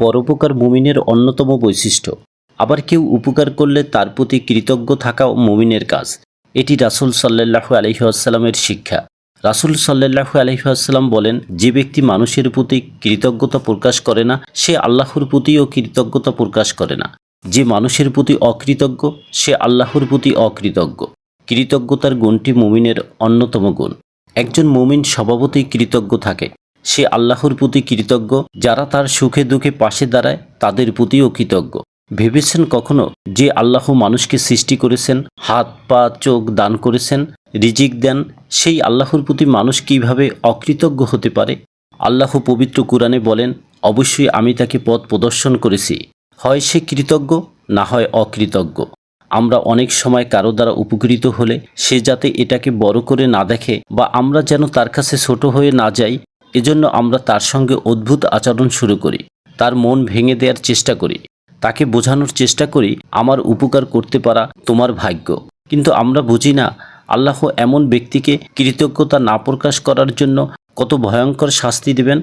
পরোপকার মুমিনের অন্যতম বৈশিষ্ট্য। আবার কেউ উপকার করলে তার প্রতি কৃতজ্ঞ থাকাও মুমিনের কাজ। এটি রাসুল সাল্লাহু আলহিহাস্লামের শিক্ষা। রাসুল সাল্লাহু আলহিহাস্লাম বলেন, যে ব্যক্তি মানুষের প্রতি কৃতজ্ঞতা প্রকাশ করে না, সে আল্লাহর প্রতিও কৃতজ্ঞতা প্রকাশ করে না। যে মানুষের প্রতি অকৃতজ্ঞ, সে আল্লাহর প্রতি অকৃতজ্ঞ। কৃতজ্ঞতার গুণটি মুমিনের অন্যতম গুণ। একজন মুমিন স্বভাবতই কৃতজ্ঞ থাকে। সে আল্লাহর প্রতি কৃতজ্ঞ, যারা তার সুখে দুঃখে পাশে দাঁড়ায়, তাদের প্রতিও কৃতজ্ঞ। ভেবেছেন কখনো যে আল্লাহ মানুষকে সৃষ্টি করেছেন, হাত, পা, চোখ দান করেছেন, রিজিক দেন, সেই আল্লাহর প্রতি মানুষ কীভাবে অকৃতজ্ঞ হতে পারে? আল্লাহ পবিত্র কোরআনে বলেন, অবশ্যই আমি তাকে পথ প্রদর্শন করেছি। হয় সে কৃতজ্ঞ, না হয় অকৃতজ্ঞ। আমরা অনেক সময় কারও দ্বারা উপকৃত হলে, সে যাতে এটাকে বড় করে না দেখে বা আমরা যেন তার কাছে ছোট হয়ে না যাই এজন্য আমরা তার সঙ্গে অদ্ভুত আচরণ শুরু করি, তার মন ভেঙে দেওয়ার চেষ্টা করি, তাকে বোঝানোর চেষ্টা করি, আমার উপকার করতে পারা তোমার ভাগ্য। কিন্তু আমরা বুঝি না, আল্লাহ এমন ব্যক্তিকে কৃতজ্ঞতা না প্রকাশ করার জন্য কত ভয়ঙ্কর শাস্তি দেবেন।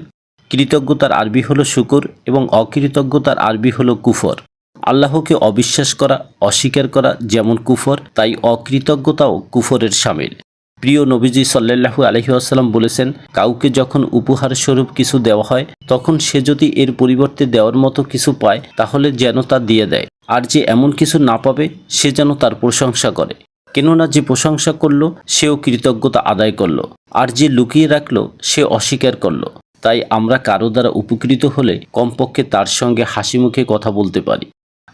কৃতজ্ঞতার আরবি হলো শুকুর এবং অকৃতজ্ঞতার আরবি হলো কুফর। আল্লাহকে অবিশ্বাস করা, অস্বীকার করা যেমন কুফর, তাই অকৃতজ্ঞতাও কুফরের সামিল। প্রিয় নবীজি সাল্লাহু আলহিউসাল্লাম বলেছেন, কাউকে যখন উপহার স্বরূপ কিছু দেওয়া হয়, তখন সে যদি এর পরিবর্তে দেওয়ার মতো কিছু পায়, তাহলে যেন তা দিয়ে দেয়। আর যে এমন কিছু না পাবে, সে যেন তার প্রশংসা করে। কেননা যে প্রশংসা করল, সেও কৃতজ্ঞতা আদায় করল। আর যে লুকিয়ে রাখল, সে অস্বীকার করল। তাই আমরা কারও দ্বারা উপকৃত হলে কমপক্ষে তার সঙ্গে হাসি মুখে কথা বলতে পারি।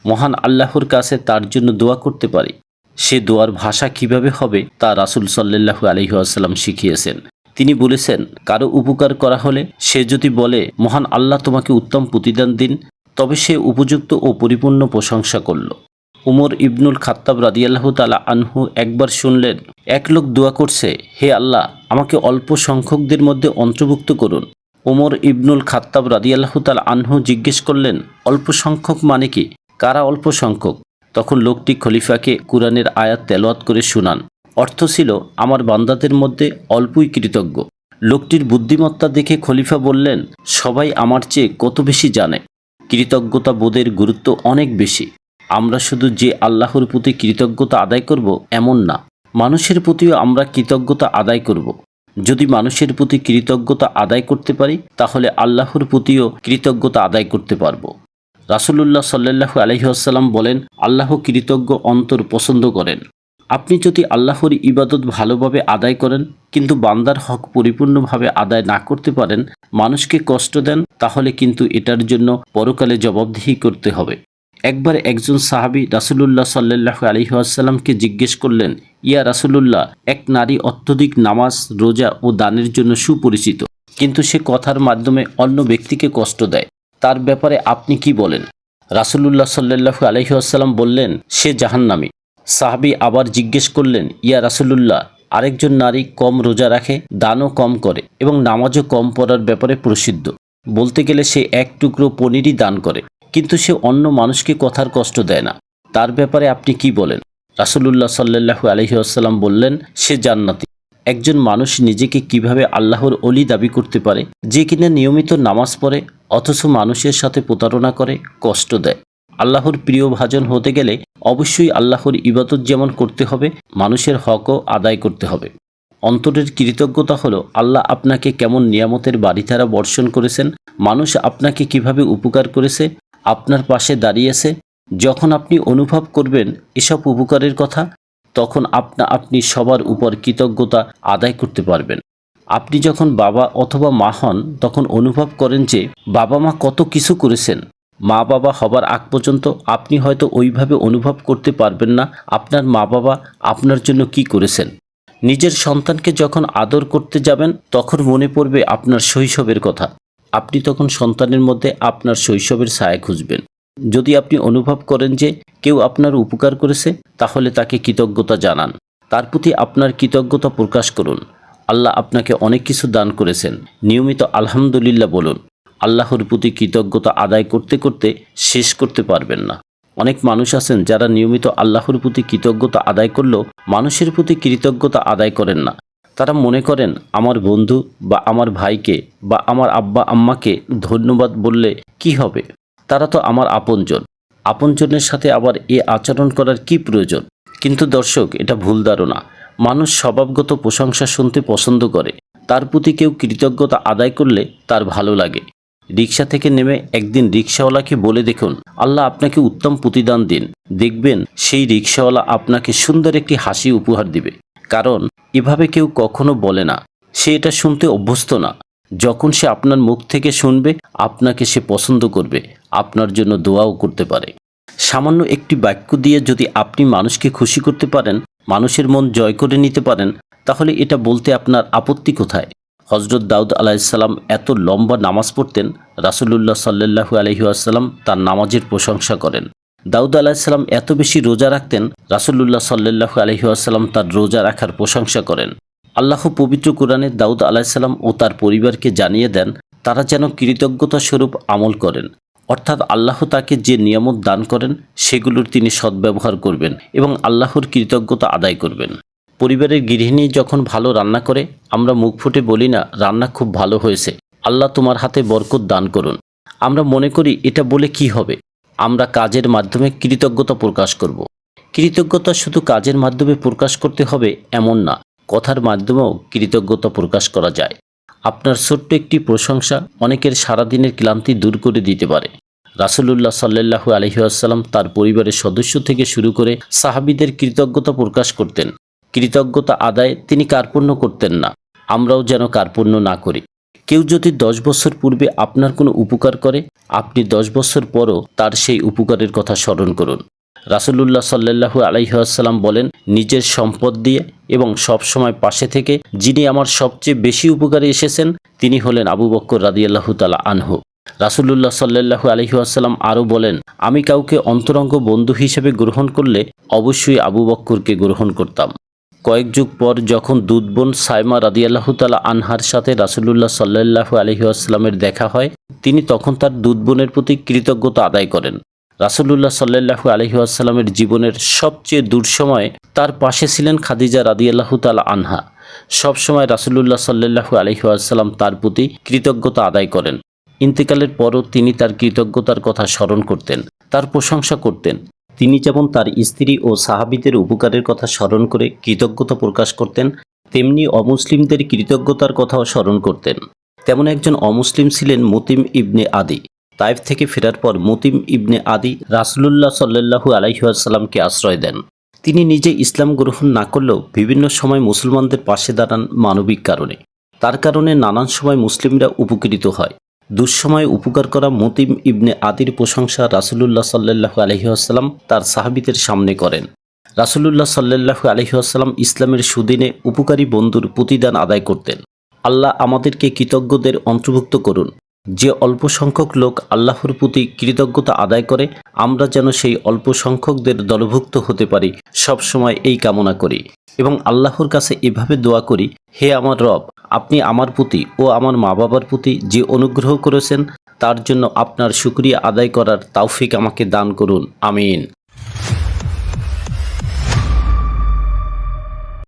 মহান আল্লাহর কাছে তার জন্য দোয়া করতে পারি। সে দোয়ার ভাষা কীভাবে হবে তা রাসুল সাল্লাহু আলহিহাসাল্লাম শিখিয়েছেন। তিনি বলেছেন, কারও উপকার করা হলে সে যদি বলে, মহান আল্লাহ তোমাকে উত্তম প্রতিদান দিন, তবে সে উপযুক্ত ও পরিপূর্ণ প্রশংসা করল। উমর ইবনুল খাত্তাব রাদিয়াল্লাহু তালা আনহু একবার শুনলেন, এক লোক দোয়া করছে, হে আল্লাহ, আমাকে অল্প সংখ্যকদের মধ্যে অন্তর্ভুক্ত করুন। ওমর ইবনুল খাত্তাব রাদিয়াল্লাহু তালা আনহু জিজ্ঞেস করলেন, অল্প সংখ্যক মানে কি? কারা অল্প সংখ্যক? তখন লোকটি খলিফাকে কুরআনের আয়াত তেলাওয়াত করে শুনান। অর্থ ছিল, আমার বান্দাদের মধ্যে অল্পই কৃতজ্ঞ। লোকটির বুদ্ধিমত্তা দেখে খলিফা বললেন, সবাই আমার চেয়ে কত বেশি জানে? কৃতজ্ঞতা বোধের গুরুত্ব অনেক বেশি। আমরা শুধু যে আল্লাহর প্রতি কৃতজ্ঞতা আদায় করব, এমন না। মানুষের প্রতিও আমরা কৃতজ্ঞতা আদায় করব। যদি মানুষের প্রতি কৃতজ্ঞতা আদায় করতে পারি, তাহলে আল্লাহর প্রতিও কৃতজ্ঞতা আদায় করতে পারব। রাসুলুল্লাহ সাল্লাহু আলহিহাসাল্লাম বলেন, আল্লাহ কৃতজ্ঞ অন্তর পছন্দ করেন। আপনি যদি আল্লাহর ইবাদত ভালোভাবে আদায় করেন, কিন্তু বান্দার হক পরিপূর্ণভাবে আদায় না করতে পারেন, মানুষকে কষ্ট দেন, তাহলে কিন্তু এটার জন্য পরকালে জবাবদিহি করতে হবে। একবার একজন সাহাবি রাসুলুল্লাহ সাল্লাহ আলহিহাসাল্লামকে জিজ্ঞেস করলেন, ইয়া রাসুলুল্লাহ, এক নারী অত্যধিক নামাজ, রোজা ও দানের জন্য সুপরিচিত। কিন্তু সে কথার মাধ্যমে অন্য ব্যক্তিকে কষ্ট দেয়। তার ব্যাপারে আপনি কি বলেন? রাসুলুল্লাহ সাল্লাহু আলহিহাসাল্লাম বললেন, সে জাহান্নামী। সাহাবি আবার জিজ্ঞেস করলেন, ইয়া রাসুলুল্লাহ, আরেকজন নারী কম রোজা রাখে, দানও কম করে এবং নামাজও কম পড়ার ব্যাপারে প্রসিদ্ধ। বলতে গেলে সে এক টুকরো পনিরই দান করে, কিন্তু সে অন্য মানুষকে কথার কষ্ট দেয় না। তার ব্যাপারে আপনি কি বলেন? রাসুলুল্লাহ সাল্লাহু আলহিহাসাল্লাম বললেন, সে জান্নাতি। একজন মানুষ নিজেকে কীভাবে আল্লাহর অলি দাবি করতে পারে, যে কিনা নিয়মিত নামাজ পড়ে, অথচ মানুষের সাথে প্রতারণা করে, কষ্ট দেয়। আল্লাহর প্রিয় ভাজন হতে গেলে অবশ্যই আল্লাহর ইবাদত যেমন করতে হবে, মানুষের হকও আদায় করতে হবে। অন্তরের কৃতজ্ঞতা হলো, আল্লাহ আপনাকে কেমন নিয়ামতের বাড়িধারা বর্ষণ করেছেন, মানুষ আপনাকে কীভাবে উপকার করেছে, আপনার পাশে দাঁড়িয়েছে, যখন আপনি অনুভব করবেন এসব উপকারের কথা তখন আপনা আপনি সবার উপর কৃতজ্ঞতা আদায় করতে পারবেন। আপনি যখন বাবা অথবা মা হন, তখন অনুভব করেন যে বাবা মা কত কিছু করেছেন। মা বাবা হবার আগ পর্যন্ত আপনি হয়তো ওইভাবে অনুভব করতে পারবেন না, আপনার মা বাবা আপনার জন্য কি করেছেন। নিজের সন্তানকে যখন আদর করতে যাবেন, তখন মনে পড়বে আপনার শৈশবের কথা। আপনি তখন সন্তানের মধ্যে আপনার শৈশবের ছায়া খুঁজবেন। যদি আপনি অনুভব করেন যে কেউ আপনার উপকার করেছে, তাহলে তাকে কৃতজ্ঞতা জানান। তার প্রতি আপনার কৃতজ্ঞতা প্রকাশ করুন। আল্লাহ আপনাকে অনেক কিছু দান করেছেন। নিয়মিত আলহামদুলিল্লাহ বলুন, আল্লাহর প্রতি কৃতজ্ঞতা আদায় করতে করতে শেষ করতে পারবেন না। অনেক মানুষ আছেন যারা নিয়মিত আল্লাহর প্রতি কৃতজ্ঞতা আদায় করলেও মানুষের প্রতি কৃতজ্ঞতা আদায় করেন না। তারা মনে করেন, আমার বন্ধু বা আমার ভাইকে বা আমার আব্বা আম্মাকে ধন্যবাদ বললে কি হবে? তারা তো আমার আপনজন। আপনজনের সাথে আবার এ আচরণ করার কি প্রয়োজন? কিন্তু দর্শক, এটা ভুল ধারণা। মানুষ স্বভাবগত প্রশংসা শুনতে পছন্দ করে। তার প্রতি কেউ কৃতজ্ঞতা আদায় করলে তার ভালো লাগে। রিক্সা থেকে নেমে একদিন রিক্সাওয়ালাকে বলে দেখুন, আল্লাহ আপনাকে উত্তম প্রতিদান দিন। দেখবেন, সেই রিক্সাওয়ালা আপনাকে সুন্দর একটি হাসি উপহার দিবে। কারণ, এভাবে কেউ কখনো বলে না, সে এটা শুনতে অভ্যস্ত না। যখন সে আপনার মুখ থেকে শুনবে, আপনাকে সে পছন্দ করবে। আপনার জন্য দোয়াও করতে পারে। সামান্য একটি বাক্য দিয়ে যদি আপনি মানুষকে খুশি করতে পারেন, মানুষের মন জয় করে নিতে পারেন, তাহলে এটা বলতে আপনার আপত্তি কোথায়? হজরত দাউদ আলাইসাল্লাম এত লম্বা নামাজ পড়তেন, রাসুলুল্লাহ সাল্লু আলহিউসাল্লাম তার নামাজের প্রশংসা করেন। দাউদ আলাহিসাল্লাম এত বেশি রোজা রাখতেন, রাসুলুল্লাহ সাল্লু আলহিউসাল্লাম তার রোজা রাখার প্রশংসা করেন। আল্লাহ পবিত্র কোরআনে দাউদ আলাহিসাল্লাম ও তার পরিবারকে জানিয়ে দেন, তারা যেন কৃতজ্ঞতা স্বরূপ আমল করেন। অর্থাৎ আল্লাহ তাকে যে নিয়ামত দান করেন, সেগুলোর তিনি সদ্ব্যবহার করবেন এবং আল্লাহর কৃতজ্ঞতা আদায় করবেন। পরিবারের গৃহিণী যখন ভালো রান্না করে, আমরা মুখ ফুটে বলি, না, রান্না খুব ভালো হয়েছে। আল্লাহ তোমার হাতে বরকত দান করুন। আমরা মনে করি, এটা বলে কি হবে? আমরা কাজের মাধ্যমে কৃতজ্ঞতা প্রকাশ করব। কৃতজ্ঞতা শুধু কাজের মাধ্যমে প্রকাশ করতে হবে, এমন না। কথার মাধ্যমেও কৃতজ্ঞতা প্রকাশ করা যায়। আপনার ছোট্ট একটি প্রশংসা অনেকের সারাদিনের ক্লান্তি দূর করে দিতে পারে। রাসুলুল্লাহ সাল্লাহু আলহিউসাল্লাম তার পরিবারের সদস্য থেকে শুরু করে সাহাবিদের কৃতজ্ঞতা প্রকাশ করতেন। কৃতজ্ঞতা আদায় তিনি কার্পণ্য করতেন না। আমরাও যেন কার্পণ্য না করি। কেউ যদি দশ বছর পূর্বে আপনার কোনো উপকার করে, আপনি দশ বছর পরও তার সেই উপকারের কথা স্মরণ করুন। রাসুলুল্লাহ সাল্লাহু আলাইসাল্লাম বলেন, নিজের সম্পদ দিয়ে এবং সব সময় পাশে থেকে যিনি আমার সবচেয়ে বেশি উপকারে এসেছেন, তিনি হলেন আবু বক্কর রাদিয়াল্লাহু তালা আনহু। রাসুলুল্লাহ সাল্লাহু আলহিহাসাল্লাম আরও বলেন, আমি কাউকে অন্তরঙ্গ বন্ধু হিসেবে গ্রহণ করলে অবশ্যই আবু বক্করকে গ্রহণ করতাম। কয়েক যুগ পর যখন দুধবোন সাইমা রাদিয়াল্লাহু তালা আনহার সাথে রাসুলুল্লাহ সাল্লাহু আলহিহাস্লামের দেখা হয়, তিনি তখন তার দুধবোনের প্রতি কৃতজ্ঞতা আদায় করেন। রাসুলুল্লাহ সাল্লাহু আলহিহাস্লামের জীবনের সবচেয়ে দুঃসময়ে তার পাশে ছিলেন খাদিজা রাদিয়াল্লাহু তালা আনহা। সবসময় রাসুলুল্লাহ সাল্লাহু আলহিহাস্লাম তার প্রতি কৃতজ্ঞতা আদায় করেন। ইন্তেকালের পরও তিনি তার কৃতজ্ঞতার কথা স্মরণ করতেন, তার প্রশংসা করতেন। তিনি যেমন তার স্ত্রী ও সাহাবিদের উপকারের কথা স্মরণ করে কৃতজ্ঞতা প্রকাশ করতেন, তেমনি অমুসলিমদের কৃতজ্ঞতার কথাও স্মরণ করতেন। তেমন একজন অমুসলিম ছিলেন মতিম ইবনে আদি। তাইফ থেকে ফেরার পর মতিম ইবনে আদি রাসুলুল্লাহ সাল্লাহু আলাইসাল্লামকে আশ্রয় দেন। তিনি নিজে ইসলাম গ্রহণ না করলেও বিভিন্ন সময় মুসলমানদের পাশে দাঁড়ান মানবিক কারণে। তার কারণে নানান সময় মুসলিমরা উপকৃত হয়। দুঃসময়ে উপকার করা মতিম ইবনে আদির প্রশংসা রাসুলুল্লাহ সাল্লাহু আলহিহাস্লাম তার সাহাবিদের সামনে করেন। রাসুলুল্লাহ সাল্লাহু আলহিহাস্লাম ইসলামের সুদিনে উপকারী বন্ধুর প্রতিদান আদায় করতেন। আল্লাহ আমাদেরকে কৃতজ্ঞদের অন্তর্ভুক্ত করুন। যে অল্প সংখ্যক লোক আল্লাহর প্রতি কৃতজ্ঞতা আদায় করে, আমরা যেন সেই অল্প সংখ্যকদের দলভুক্ত হতে পারি। সব সময় এই কামনা করি এবং আল্লাহর কাছে এভাবে দোয়া করি, হে আমার রব, আপনি আমার প্রতি ও আমার মা বাবার প্রতি যে অনুগ্রহ করেছেন, তার জন্য আপনার সুক্রিয়া আদায় করার তাওফিক আমাকে দান করুন। আমিন।